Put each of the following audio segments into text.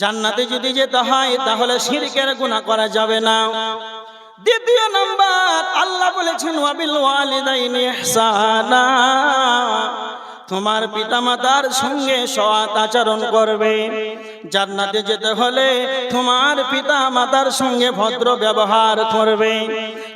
জান্নাতে যদি যেতে হয়, তাহলে শিরকের গুণা করা যাবে না। দ্বিতীয় নাম্বার, আল্লাহ বলেছেন, ওয়াবিল ওয়ালিদাইনি ইহসানা। তোমার পিতামাতার সঙ্গে সৎ আচরণ করবে। জান্নাতে যেতে হলে তোমার পিতা মাতার সঙ্গে ভদ্র ব্যবহার করবে।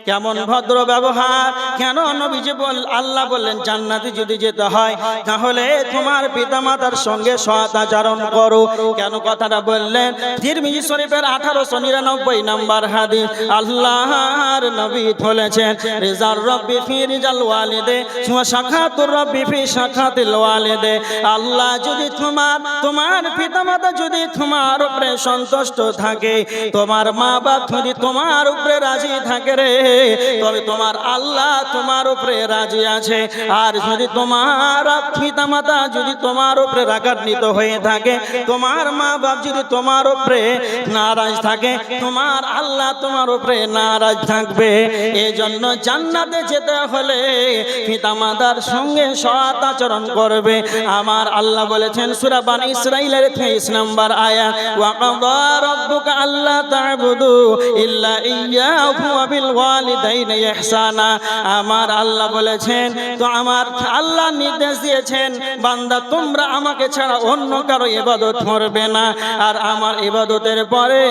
কেমন ভদ্র ব্যবহার? কেন নবীজি বল, আল্লাহ বললেন, জান্নাতে যদি যেতে হয়, তাহলে তোমার পিতা মাতার সঙ্গে সৎ আচরণ করো। কেন কথাটা বললেন? তিরমিজি শরীফের আঠারোশো নিরানব্বই নাম্বার হাদিস, আল্লাহর নবী বলেছেন, রিজাল রব্বি ফি রিজাল ওয়ালিদে ওয়া শাখাতুর রব্বি ফি শাখাতিল ওয়ালিদে। আল্লাহ যদি তোমার তোমার পিতামাতা যদি তোমার উপরে সন্তুষ্ট থাকে, তোমার মা বাপ যদি তোমার উপরে রাজি থাকে রে, তবে তোমার আল্লাহ তোমার উপরে রাজি আছে। আর যদি তোমার পিতামাতা যদি তোমার উপরে রাগান্বিত হয়ে থাকে, তোমার মা বাপ যদি তোমার উপরে নারাজ থাকে, তোমার আল্লাহ তোমার উপরে নারাজ থাকবে। এই জন্য জান্নাতে যেতে হলে পিতামাতার সঙ্গে সৎ আচরণ করবে। আমার আল্লাহ বলেছেন, সূরা বানী ইসরাইলের 23 নম্বর আয়াত আয়া। আমার আল্লাহ বলেছেন, তো আমার আল্লাহ নির্দেশ দিয়েছেন, বান্দা তোমরা আমাকে ছাড়া অন্য কারও ইবাদত করবে না। আর আমার ইবাদতের পরে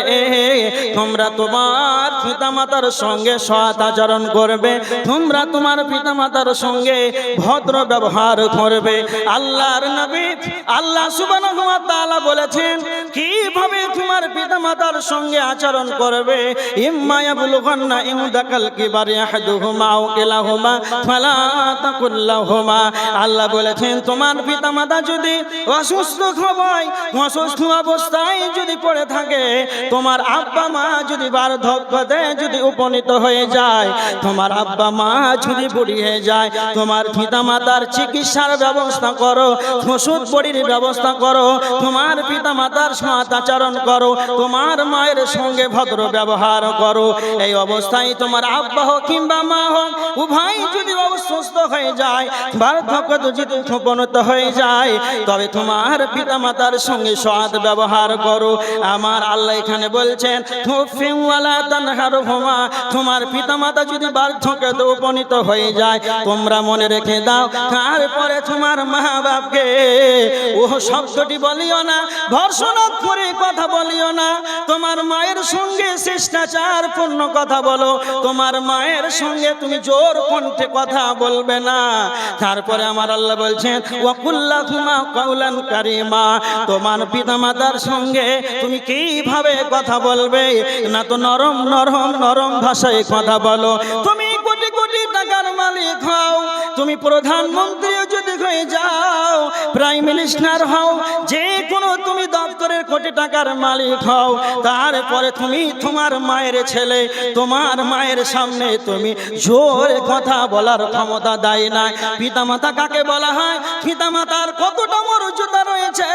তোমরা তোমার পিতামাতার সঙ্গে সৎ আচরণ করবে। তোমরা তোমার পিতামাতার সঙ্গে ভদ্র ব্যবহার করবে। আল্লাহর নবী, আল্লাহ সুবহানাহু ওয়া তাআলা বলেছেন, কীভাবে তোমার পিতামাতার সঙ্গে আচরণ করবে? ইম্মা ইয়াবলুগান্না ইনদাকাল কিবারি আহাদুহুমা আও কিলাহুমা, ফালা তাকুল লাহুমা আল্লাহ বলেছেন, তোমার পিতামাতা যদি অসুস্থ হয় অসুস্থ অবস্থায় যদি পড়ে থাকে, তোমার আব্বা মা যদি বার্ধক্যতে যদি উপনীত হয়ে যায়, তোমার আব্বা মা যদি বুড়ি হয়ে যায়, তোমার পিতামাতার চিকিৎসার ব্যবস্থা করো, ওষুধ বড়ির ব্যবস্থা করো, তোমার পিতামাতার সাথ আচরণ করো, তোমার মায়ের সঙ্গে ভদ্র ব্যবহার করো। এই অবস্থায় তোমার আব্বা হোক কিংবা মা হোক, উভয় যদি অসুস্থ হয়ে যায়, বার্ধক্য যদি উপনীত হয়ে যায়, তবে তোমার পিতা মাতার সঙ্গে সৎ ব্যবহার করো। আমার আল্লাহ এখানে বলছেন তুফিওয়ালা তানহারহুমা তোমার পিতামাতা যদি বার্ধক্যতে উপনীত হয়ে যায়, তোমরা মনে রেখে দাও, তারপরে তোমার মা বাপকে ও শব্দটি বলিও না ধর্ষণাত্মরে কথা বলিও না, তোমার মায়ের সঙ্গে শিষ্টাচার পূর্ণ কথা বলো, তোমার মায়ের সঙ্গে তুমি জোর কণ্ঠে কথা বলবে না, তারপরে আমার আল্লাহ বলছেন, ওয়াকুল্লাহুমা কাউলান কারিমা তোমার পিতামাতার সঙ্গে তুমি কীভাবে কথা বলবে, না তো নরম নরম নরম ভাষায় কথা বলো। তুমি কোটি কোটি টাকার মালিক হও, তুমি প্রধানমন্ত্রীও যদি হয়ে যাও, প্রাইম মিনিস্টার হও যে কোনো তুমি দপ্তরের কোটি টাকার মালিক হও, তারপরে তুমি তোমার মায়ের ছেলে, তোমার মায়ের সামনে তুমি জোরে কথা বলার ক্ষমতা দেয় না পিতামাতা কাকে বলা হয়? পিতামাতার কতটা মর্যাদা রয়েছে?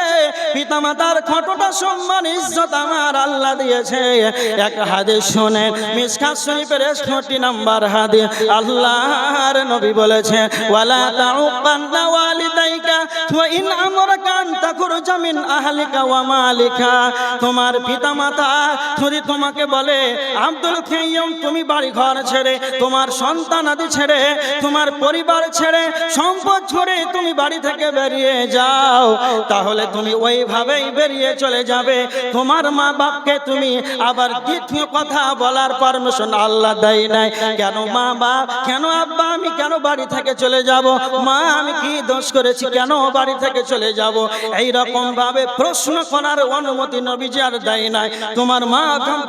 পিতামাতার কতটা সম্মান, ইজ্জত আমার আল্লাহ দিয়েছে। এক হাদিস শুনে মিসকা শরীফের 61 নাম্বার হাদিস, আল্লাহর নবী বলেছে, ওয়ালা তাউকান্না ওয়ালিদাইকা ওয়া ইন আমরাকা আন তাখরুজা মিন আহলিকা ওয়া মালিকা। তোমার পিতামাতা, যদি তোমাকে বলে, আব্দুল তুমি বাড়ি ঘর ছেড়ে, তোমার সন্তান আদি ছেড়ে, তোমার পরিবার ছেড়ে, সম্পদ ছেড়ে তুমি বাড়ি থেকে বেরিয়ে যাও, তাহলে তুমি ওইভাবেই বেরিয়ে চলে যাবে। তোমার মা বাপকে তুমি আবার দ্বিতীয় কথা বলার পারমিশন আল্লাহ দেয় নাই। কেন মা বাপ কেন আব্বা, আমি কেন বাড়ি থেকে চলে যাব? মা, আমি কি দোষ করেছি? কেন বাড়ি থেকে চলে যাব। এই রকম ভাবে প্রশ্ন করার অনুমতি নবীজি আর দেয় নাই। তোমার মা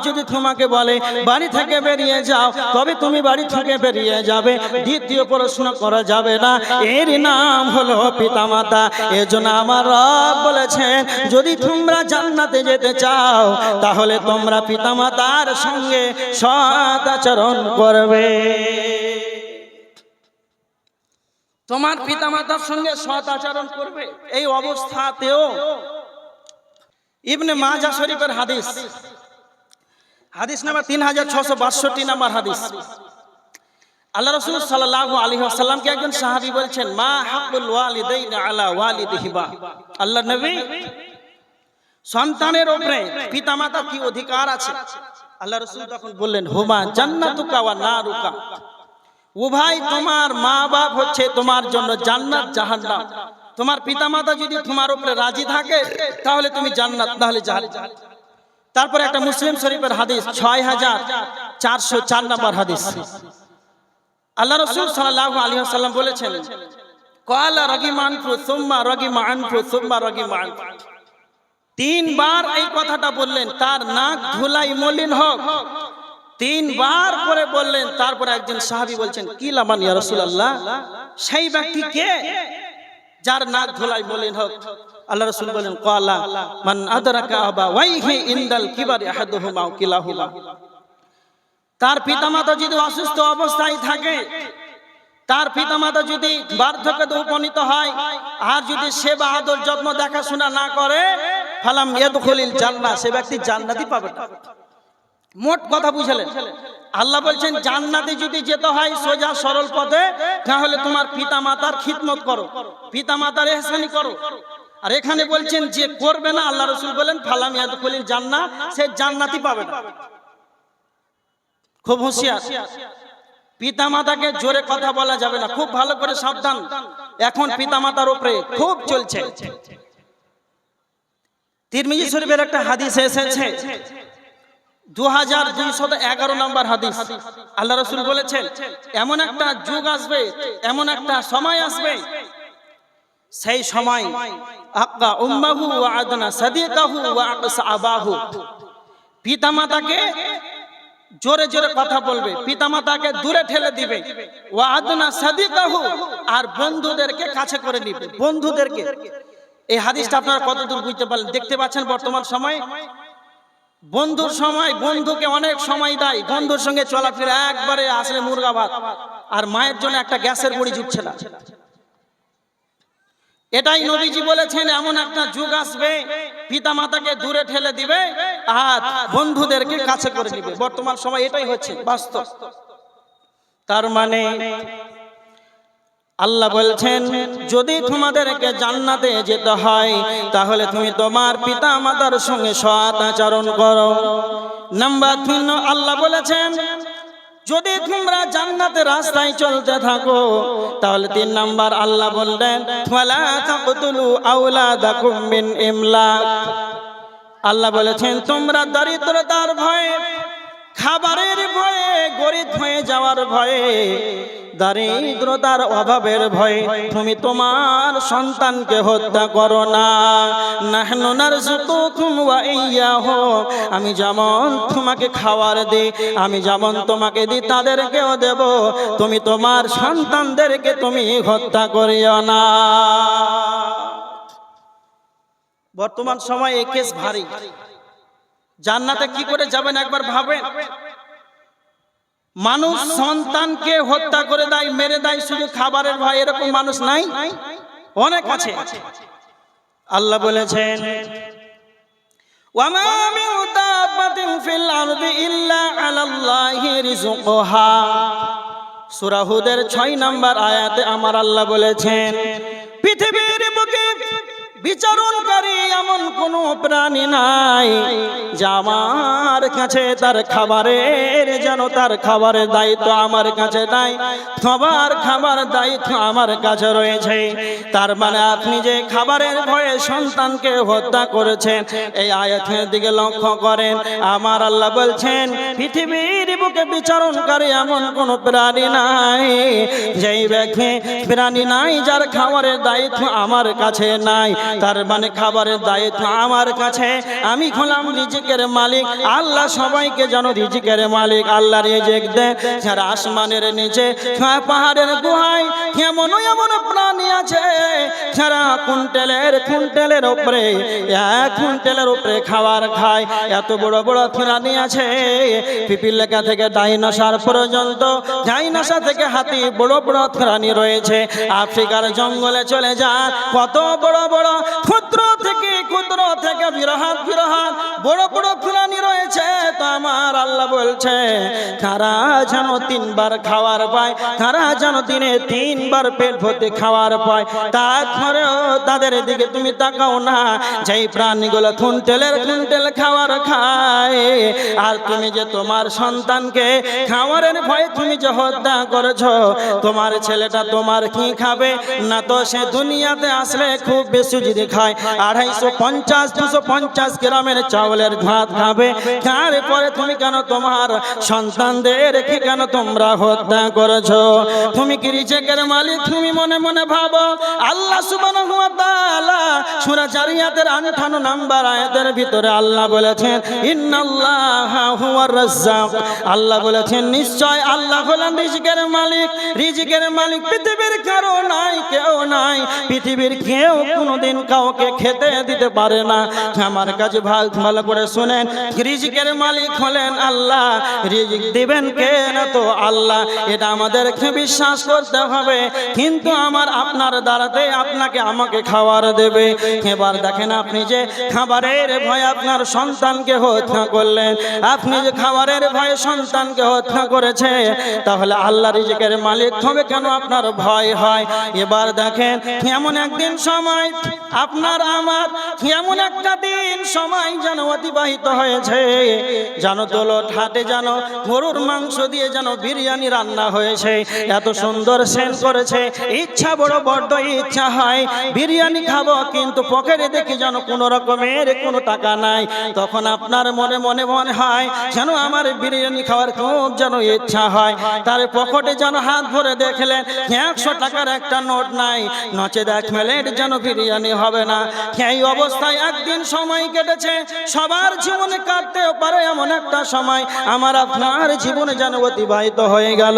যদি তোমাকে বলে, বাড়ি থেকে বেরিয়ে যাও, তবে তুমি বাড়ি থেকে বেরিয়ে যাবে। দ্বিতীয় প্রশ্ন করা যাবে না। এর নাম হলো পিতামাতা। এজন্য আমার রব বলেছেন, যদি তোমরা জান্নাতে যেতে চাও, তাহলে তোমরা পিতামাতার সঙ্গে সৎ আচরণ করবে। তোমার পিতামাতার সঙ্গে সৎ আচরণ করবে। এই অবস্থাতেও ইবনে মাজা শরীফের হাদিস। হাদিস। নাম্বার তিন হাজার ছশো বাষট্টি নাম্বার হাদিস। আল্লাহ রসুল সাল্লাহ আলী আসাল্লামকে একজন সাহাবি বলছেন মা হাকুল ওয়ালিদাইন আলা ওয়ালিদিহিবা। আল্লাহ নবী সন্তানের উপরে পিতামাতার কি অধিকার আছে? আল্লাহ রসুল তখন বললেন হুমা জান্নাতুকা ওয়া নারুকা। উভয় তোমার মা বাপ হচ্ছে তোমার জন্য জান্নাত, জাহান্নাম। তোমার পিতামাতা যদি তোমার উপরে রাজি থাকে, তাহলে তুমি জান্নাত তাহলে জাহান্নাম। তারপরে একটা মুসলিম শরীফের হাদিস, ছয় হাজার চারশো চার নম্বর হাদিস। আল্লাহ রসুল সাল্লাহ আলী সাল্লাম বলেছেন কয়লা রগি মানফু সুম্মা রগি মানফু সুম্মা রগি মানফু তিনবার এই কথাটা বললেন, তার নাক ধুলাই মলিন হোক তিনবার করে বললেন, তারপরে একজন সাহাবী বলছেন কি লামান ইয়া রাসূলুল্লাহ? সেই ব্যক্তি কে? যার নাক ধুলাই মলিন হোক। আল্লাহ রাসূল বলেন, ক্বালা মান আদরাকা আবা ওয়াইহি ইনদাল কিবারি আহাদুহুমা কিলাহুমা। তার পিতামাতা যদি অসুস্থ অবস্থায় থাকে, তার পিতামাতা যদি বার্ধক্যতে উপনীত হয়, আর যদি সেবা আদর যত্ন দেখাশোনা না করে, ফালাম ইয়াদখুলিল জান্নাহ, সে ব্যক্তি জান্নাতই পাবে না। মোট কথা বুঝলেন আল্লাহ বলছেন, জান্নাতে যদি যেতে হয় সোজা সরল পথে, তাহলে তোমার পিতা মাতার খিদমত করো পিতা মাতার এহসানি করো। আর এখানে বলছেন যে করবে না, আল্লাহ রসুল বলেন ফালাম ইয়াদখুলিল জান্নাহ, সে জান্নাতই পাবে না। খুব হুঁশিয়ার। পিতা মাতাকে জোরে কথা বলা যাবে না, খুব ভালো করে সাবধান। এখন পিতা মাতার উপরে খুব চলছে। তিরমিজি শরীফের একটা হাদিস এসেছে। দু হাজার এগারো নম্বর হাদিস। আল্লাহ রসুল বলেছেন, এমন একটা আসবে, এমন একটা সময় আসবে, সেই সময় ওয়া ওয়া পিতামাতাকে জোরে জোরে কথা বলবে, পিতামাতাকে দূরে ঠেলে দিবে ও আদনা সাদিকাহু, আর বন্ধুদেরকে কাছে করে নিবে, বন্ধুদেরকে। এই হাদিসটা আপনারা কতদূর বুঝতে পারলেন? দেখতে পাচ্ছেন বর্তমান সময় বন্ধুর সময় বন্ধুকে অনেক সময় দেয়। বন্ধুর সঙ্গে চলাফেরা একবারে আসলে মুরগা ভাত আর মায়ের জন্য একটা গ্যাসের বড়ি জুটছে না। এটাই নবীজি বলেছেন, এমন একটা যুগ আসবে পিতা মাতাকে দূরে ঠেলে দিবে আর বন্ধুদেরকে কাছে করে নিবে। বর্তমান সময় এটাই হচ্ছে বাস্তব। তার মানে আল্লাহ বলছেন যদি তোমাদেরকে জান্নাতে যেতে হয় তাহলে তুমি তোমার পিতা মাতার সঙ্গে সৎ আচরণ করো। নাম্বার তিন আল্লাহ বলেছেন যদি তোমরা জান্নাতের রাস্তায় চলতে থাকো তাহলে তিন নাম্বার আল্লাহ বললেন মিন ইমলাক। আল্লাহ বলেছেন তোমরা দরিদ্রতার ভয়ে খাবারের ভয়ে, গরিব হয়ে যাওয়ার ভয়ে, দারিদ্রতার অভাবের ভয়ে তুমি তোমার সন্তানকে হত্যা করো না। নাহনু নারযুকুকুম ওয়া আমি যেমন তোমাকে খাবার দিই, আমি যেমন তোমাকে দি তাদেরকেও দেব। তুমি তোমার সন্তানদেরকে তুমি হত্যা করিও না। বর্তমান সময় কেস ভারী। জান্নাতে কি করে যাবেন একবার ভাবেন? মানুষ সন্তানকে হত্যা করে দেয় মেরে দেয় শুধু খাবারের ভাই এরকম মানুষ নাই? অনেক আছে। আল্লাহ বলেছেন সুরাহুদের ছয় নম্বর আয়াতে আমার আল্লাহ বলেছেন পৃথিবীর বুকে বিচারণকারী এমন কোন প্রাণী নাই আমার কাছে তার খাবারের যেন তার খাবারের দায়িত্ব আমার কাছে নাই। সবার খাবার দায়িত্ব আমার কাছে রয়েছে। তার মানে আপনি যে খাবারের ভয়ে সন্তানকে হত্যা করেছেন, এই আয়াতের দিকে লক্ষ্য করেন। আমার আল্লাহ বলছেন, পৃথিবীর বুকে বিচারণকারী এমন কোন প্রাণী নাই। যেই ব্যক্তি প্রাণী নাই, যার খাবারের দায়িত্ব আমার কাছে নাই, তার মানে খাবারের দায়িত্ব আমার কাছে। আমি খোলাম রিজিকের মালিক, আল্লাহ সবাইকে যেন রিজিকের মালিক, আল্লাহ রিজিক দেয় যারা আসমানের নিচে পাহাড়ের গুহায় এমন এমন প্রাণী আছে, যারা কুইন্টেলের কুইন্টেলের উপরে, এক কুইন্টেলের উপরে খাবার খায়। এত বড় বড় প্রাণী আছে পিপিলেকা থেকে ডাইনোসার পর্যন্ত ডাইনোসার থেকে হাতি, বড় বড় প্রাণী রয়েছে। আফ্রিকার জঙ্গলে চলে যান কত বড় বড় ক্ষুদ্র থেকে ক্ষুদ্র থেকে বিরহাত বিরহাত বড় বড় প্রাণী রয়েছে। তো আমার আল্লাহ বলছে তারা যেন তিনবার খাওয়ার পায় তারা যেন দিনে তিনবার পেট ভর্তি খাওয়ার পায়। তারপরেও তাদের দিকে তুমি তাকাও না। যেই প্রাণীগুলো খুনটেলের খুনটেল খাওয়ার খায়, আর তুমি যে তোমার সন্তানকে খাওয়ারের ভয়ে তুমি যে হত্যা করেছ, তোমার ছেলেটা তোমার কি খাবে? না তো সে দুনিয়াতে আসলে খুব বেশি যদি খায়, আড়াইশো পঞ্চাশ, দুশো পঞ্চাশ গ্রামের চাউলের ভাত খাবে। তারপরে তুমি কেন তোমার সন্তানদের রেখে কেন তোমরা হত্যা করেছ? তুমি কি রিজেকের মালিক? তুমি মনে মনে ভাবো, আল্লাহ সুবহানাহু ওয়া তাআলা সূরা জারিয়াতের 58 নাম্বার আয়াতের ভিতরে আল্লাহ বলেছেন, ইন্নাল্লাহা হুয়ার আল্লাহ বলেছেন, নিশ্চয় আল্লাহ হলেন রিজিকের মালিক। রিজিকের মালিক পৃথিবীর কারও নাই, কেউ নাই। পৃথিবীর কেউ কোনোদিন কাউকে খেতে দিতে পারে না। আমার কাছে ভাগ ভালো করে শুনেন, রিজিকের মালিক হলেন আল্লাহ। রিজিক দিবেন কে না তো আল্লাহ। এটা আমাদেরকে বিশ্বাস করতে হবে। কিন্তু আমার আপনার দ্বারাতে আপনাকে আমাকে খাবার দেবে। এবার দেখেন আপনি যে খাবারের ভয় আপনার সন্তানকে হত্যা করলেন। আপনি যে খাবারের ভয়ে সন্তানকে হত্যা করেছে, তাহলে আল্লাহ রিজিকের মালিক হবে কেন? আপনার ভয় হয়। এবার দেখেন, এমন একদিন সময়, আপনার আমার, এমন একটা দিন সময় যেন অতিবাহিত হয়েছে। জানো তোলো ঠাটে জানো গরুর মাংস দিয়ে যেন বিরিয়ানি রান্না হয়েছে। এত সুন্দর সেন করেছে। ইচ্ছা বড়, বড্ড ইচ্ছা হয়। বিরিয়ানি খাব, কিন্তু পকেটে দেখি যেন কোনো রকমের কোনো টাকা নাই। তখন আপনার মনে মনে মনে হয়, যেন আমার বিরিয়ানি খাওয়ার খুব যেন ইচ্ছা হয়। তার পকেটে যেন হাত ভরে দেখলেন, একশো টাকার একটা নোট নাই। নচে দেখ মেলেট যেন বিরিয়ানি হবে না। এই অবস্থায় একদিন সময় কেটেছে, সবার জীবনে কাটতেও পারে এমন একটা সময়। আমার আপনার জীবনে যেন অতিবাহিত হয়ে গেল,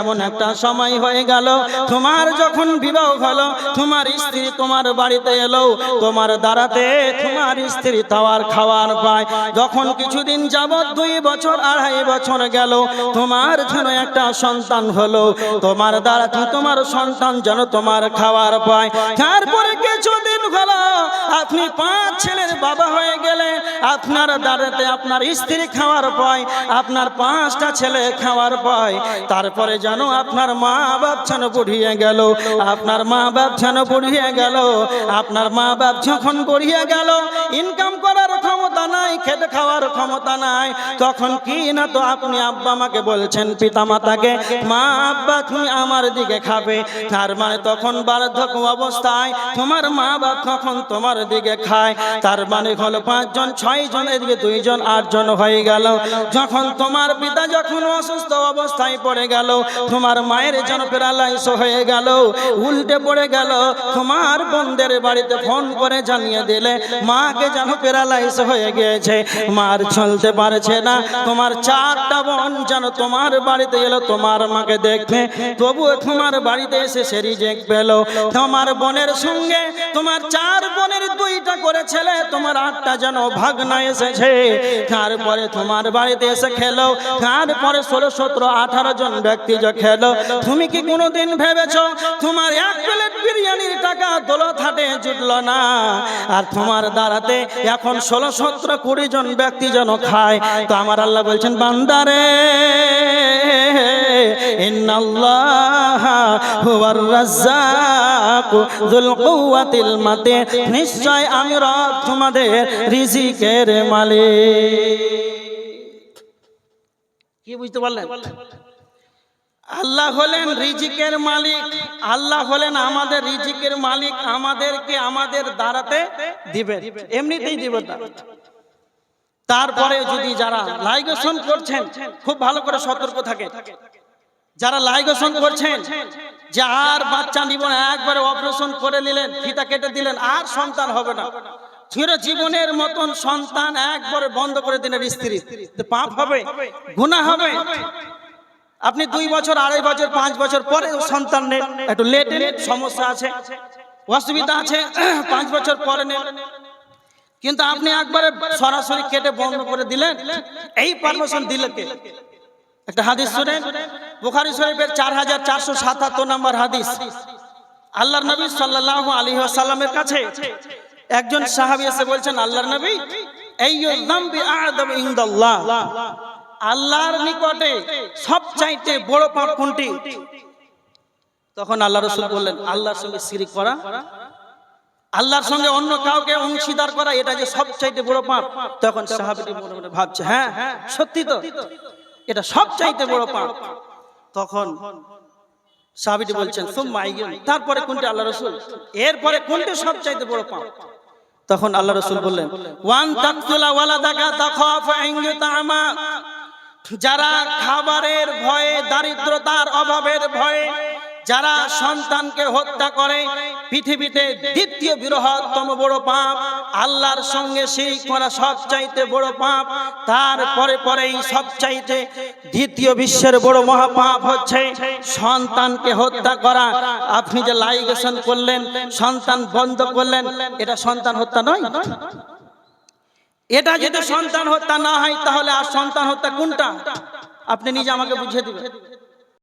এমন একটা সময় হয়ে গেল। তোমার যখন বিবাহ হলো, তোমার স্ত্রী তোমার বাড়িতে এলো, তোমার দ্বারাতে তোমার স্ত্রী তাওয়ার খাওয়ার পায়। যখন কিছুদিন যাবৎ দুই বছর, আড়াই বছর গেল। তোমার যেন একটা সন্তান হলো। তোমার দ্বারা তোমার সন্তান যেন তোমার খাওয়ার পায়। তারপরে কিছুদিন হলো আপনি পাঁচ ছেলের বাবা হয়ে গেলে আপনার দ্বারাতে আপনার স্ত্রী খাওয়ার পায় আপনার পাঁচটা ছেলে খাওয়ার পায় তারপরে যেন আপনার মা বাপ যেন বুড়িয়ে গেল। আপনার মা বাপ যেন বুড়িয়ে গেল। আপনার মা বাপ যখন বুড়িয়ে গেল ইনকাম করার ক্ষমতা নাই খেতে খাওয়ার ক্ষমতা নাই। তখন কি না তো আপনি আব্বা আমাকে বলছেন পিতা মাতাকে মা, আব্বা, তুমি আমার দিকে খাবে। তার মানে তখন বার্ধক্য অবস্থায় তোমার মা বাপ তখন তোমার দিকে খায়? তার মানে হলো পাঁচজন ছয় জন এদিকে দুইজন, আটজন হয়ে গেল। যখন তোমার পিতা যখন অসুস্থ অবস্থায় পড়ে গেল, তোমার মায়ের যেন প্যারালাইস হয়ে গেল, উল্টে পড়ে গেল, তোমার বোনদের বাড়িতে ফোন করে জানিয়ে দিলে, মাকে যেন প্যারালাইস হয়ে গিয়েছে। মার চলতে পারছে না, তোমার চারটা বোন যেন তোমার বাড়িতে এলো, তোমার মাকে দেখবে তবুও তোমার বাড়িতে এসে সে রিজেক্ট পেল। তোমার বোনের সঙ্গে তোমার চার বোনের দুইটা করে ছেলে তোমার আটটা যেন ভাগনা এসেছে। তারপরে তোমার বাড়িতে এসে খেলো তারপরে ষোলো, সতেরো, আঠারো জন ব্যক্তি যে খেলো। তুমি কি কোনোদিন ভেবেছ, তোমার এক প্লেট বিরিয়ানির টাকা দোলত হাটে জুটলো না? আর তোমার দ্বারাতে এখন ষোলো, সতেরো, কুড়ি জন ব্যক্তি যেন খায়। তো আমার আল্লাহ বলছেন বান্দারে যুল কুওয়াতিল মাতিন নিশ্চয় আমি রব তোমাদের রিজিকের মালিক। কি বুঝতে পারলেন? আল্লাহ হলেন রিজিকের মালিক। আল্লাহ হলেন আমাদের রিজিকের মালিক, আমাদেরকে আমাদের দ্বারাতে দিবে এমনিতেই দিবে না। তারপরে যদি যারা লাইগেশন করছেন, খুব ভালো করে সতর্ক থাকে যারা লাইগেশন করছেন, যে আর বাচ্চা নিব না, একবারে অপারেশন করে নিলেন, ফিতা কেটে দিলেন, আর সন্তান হবে না। চির জীবনের মতন সন্তান একবারে বন্ধ করে দিলেন স্ত্রী। পাপ হবে, গুনাহ হবে। আপনি দুই বছর, আড়াই বছর, পাঁচ বছর পরে সন্তান নেন, একটু লেট সমস্যা আছে, অসুবিধা আছে, পাঁচ বছর পরে নেন। কিন্তু আপনি একবারে সরাসরি কেটে বন্ধ করে দিলেন, এই পারমিশন দিলে কে? একটা হাদিস শুনেন? বুখারি শরীফের চার হাজার চারশো সাতাত্তর নম্বর হাদিস। আল্লাহর নবী সাল্লাহ আলী সাল্লামের কাছে একজন সাহাবি এসে বলছেন, আল্লাহর নবী এই আল্লাহর নিকটে সবচাইতে বড় পাপ কোনটি? তখন আল্লাহ রসুল বললেন, আল্লাহর সঙ্গে শিরিক করা, আল্লাহর সঙ্গে অন্য কাউকে অংশীদার করা, এটা যে সবচাইতে বড় পাপ। তখন সাহাবিটি মনে মনে ভাবছে হ্যাঁ সত্যি তো? এটা সবচাইতে বড় পাপ। তখন সাহাবিটি বলছেন সুম্মা আইয়ুন। তারপরে কোনটি আল্লাহ রসুল? এরপরে কোনটি সবচাইতে বড় পাপ? তখন আল্লাহ রসুল বললেন ওয়ান তাকতুলা ওয়ালাদাকা তাখাফু আন তামা যারা খাবারের ভয়ে দারিদ্রতার অভাবের ভয়ে যারা সন্তানকে হত্যা করে, পৃথিবীতে দ্বিতীয় বৃহত্তম বড় পাপ, আল্লাহর সঙ্গে সেই করা সবচাইতে বড় পাপ তারপরে পরেই সবচাইতে দ্বিতীয় বিশ্বের বড় মহাপাপ হচ্ছে সন্তানকে হত্যা করা। আপনি যে লাইগেশন করলেন, সন্তান বন্ধ করলেন, এটা সন্তান হত্যা নয়। এটা যদি সন্তান হত্যা না হয়, তাহলে আর সন্তান হত্যা কোনটা? আপনি নিজে আমাকে বুঝিয়ে দিবেন।